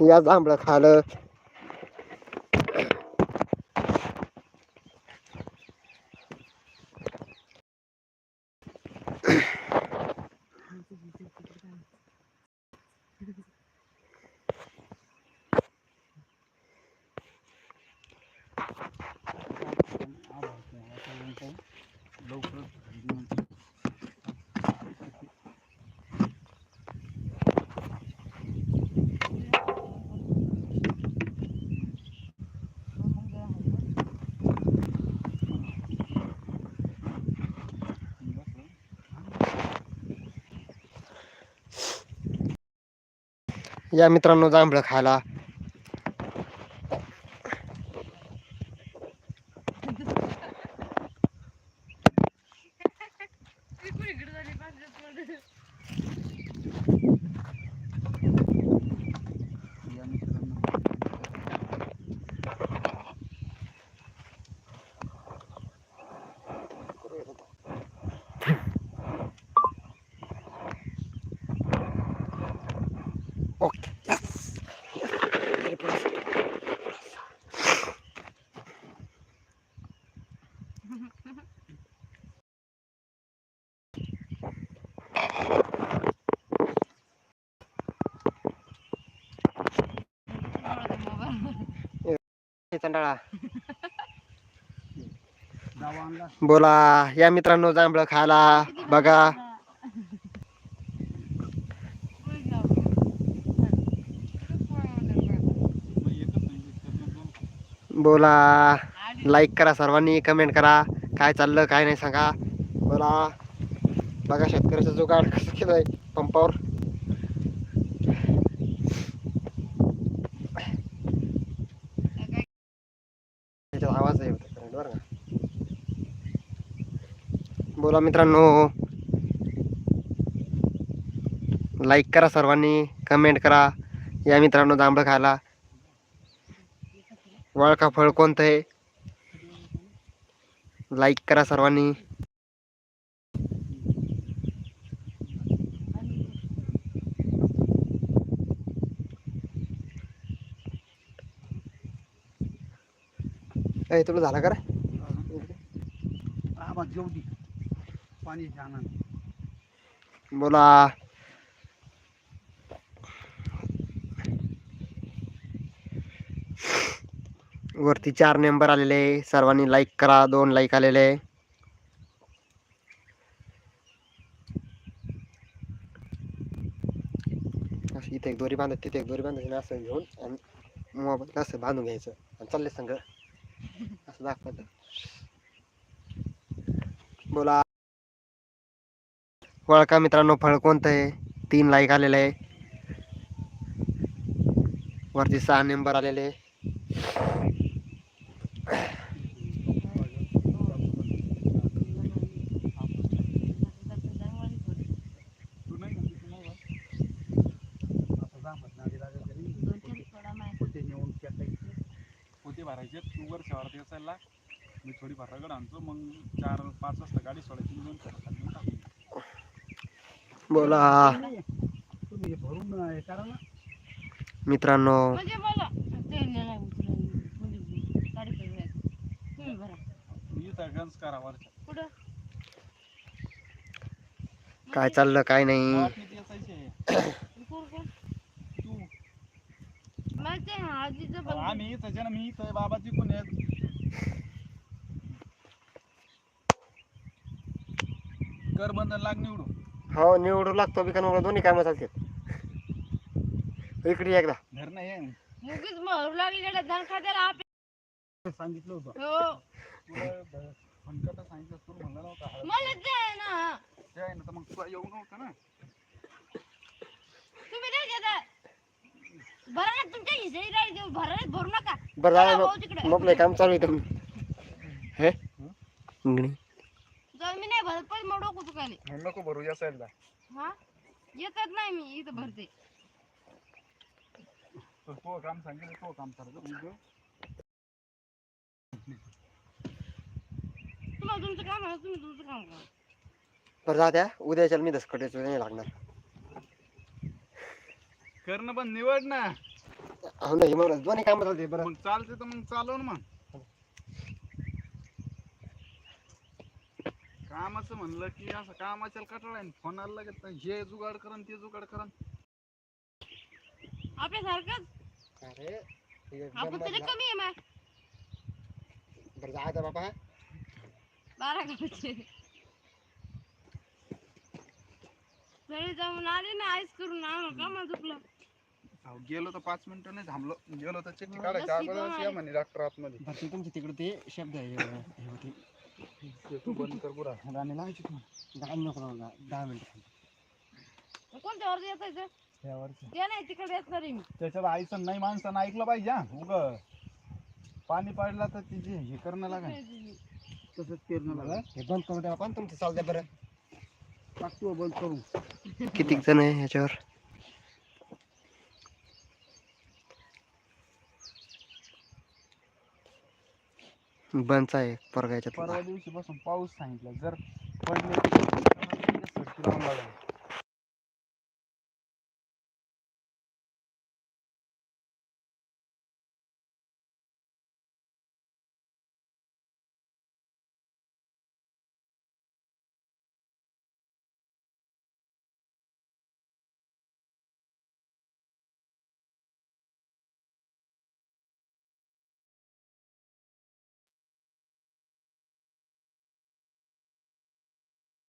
या जांभळं खालं या मित्रांनो जांभळं खायला. चंडाळा बोला या मित्रांनो जांभळं खायला बघा. बोला लाईक करा सर्वांनी कमेंट करा. काय चाललं काय नाही सांगा. बोला. बघा शेतकऱ्याचं जुगाड कसं केलंय पंपावर त्याच्यात आवाज आहे बरं का? बोला मित्रांनो. लाईक करा सर्वांनी कमेंट करा. या मित्रांनो जांभळं खायला. वळखा फळ कोणतं आहे? लाईक करा सर्वांनी. ए तुला झाला का रे? आवाज घेऊ दे. पाणी छान बोला. वरती चार नंबर आलेले सर्वांनी लाईक करा. दोन लाईक आलेले इथे एक दोरी बांधत तिथे एक दोरी बांधायची असं घेऊन आणि मोबाईल असं बांधून घ्यायचं. आणि चालले संग. असं दाखवत बोला. वळका मित्रांनो फळ कोणतं आहे? तीन लाईक आलेलं आहे. वरती सहा नंबर आलेले तू नाही म्हणते, तू नाही म्हण. असं जा म्हण, नादी लागेल तरी. पोते नेऊन टाकायचे. पोते भरायचे तू वर शहरात यायला मी थोडी भरागड आणतो. मग चार पाच वाजता गाडी सोडायची मी दोन टाकतो. बोला. तुम्ही हे भरून हे करा ना. मित्रांनो. म्हणजे मला ते नाही उचलून म्हणजे गाडी फिरवायची. तुम्ही भरा मी तर गंज करा वरच्या कुठं काय चाललं काय नाही गावात नाही ते यायचे. कोण कोण तू मला ते आजीचं पण आम्ही इथं जे ना मी इथं आहे, बाबा तिकून आहेत कर बंधन लाग निवडू. हो निवडू लागतो बी का निवडू दोन्ही कामं चालतात. इकडे एकदा. मुगीच धान खात्याला आप सांगितलं होतं. हो. तुला फणकट सांगितलं तू म्हणलं नव्हतं. हळद. मला ते आहे ना. ते आहे ना तर मग तुला येऊ नव्हतं ना. तुम्ही नाही घेता? बरं चला भाऊ तिकडे. मग काम चालू आहे तर हे? इंगणी मी नाही भरत पण मग डोकं मग नको भरू या साईडला हा? येतच नाही मी इथं भरते. तो काम सांगितलं तो काम उगं तुम्हाला तुमचं काम आहे तुम्ही तुमचं काम करा. बरं त्या उद्याच्या मी दसकटायचं नाही लागणार. करणं पण निवड ना. हो दोन्ही कामं चालते बरं. मग चालते तर मग चालव ना मग. कामाचं म्हणलं की असं कामाच्या कटाळा आहे फोन आला लगेच तर हे जुगाड करन ते जुगाड करन अरे हे आपण जन्मत तरी ना. कमी आहे मा बरं बाबा. गावचे जाऊन आले ना आईस करून आणलं का मग दुखलं अहो, गेलो तर पाच मिनिटं नाही थांबलो. गेलो तर चिठ्ठी हो, काढायच्या लस्सी अगोदरच पण या म्हणे डॉक्टर आतमध्ये. बरं ते तुमच्या तिकडे ते शब्द आहे हे हे होते ते. तू बंद कर बुरा. गाणे लावायची तू दहा नको लावू, दहा दहा मिनिटं मग कोणत्या वर येतायचं यावरचं. ते नाही तिकडे येत नाही मी. त्याच्यात आईचं नाही माणसानं ऐकलं पाहिजे हा. उग. पाणी पाडला तर तिचे हे करणं लागेल तसंच पेरणं लागेल हे बंद करू द्या आपण तुमचं चालू द्या बरं. टाकतो बंद करू किती जण आहे ह्याच्यावर बंच आहे परगायच्या याच्यातला परवा पाऊस सांगितला. जर पडले तर सरकी लावून लागला?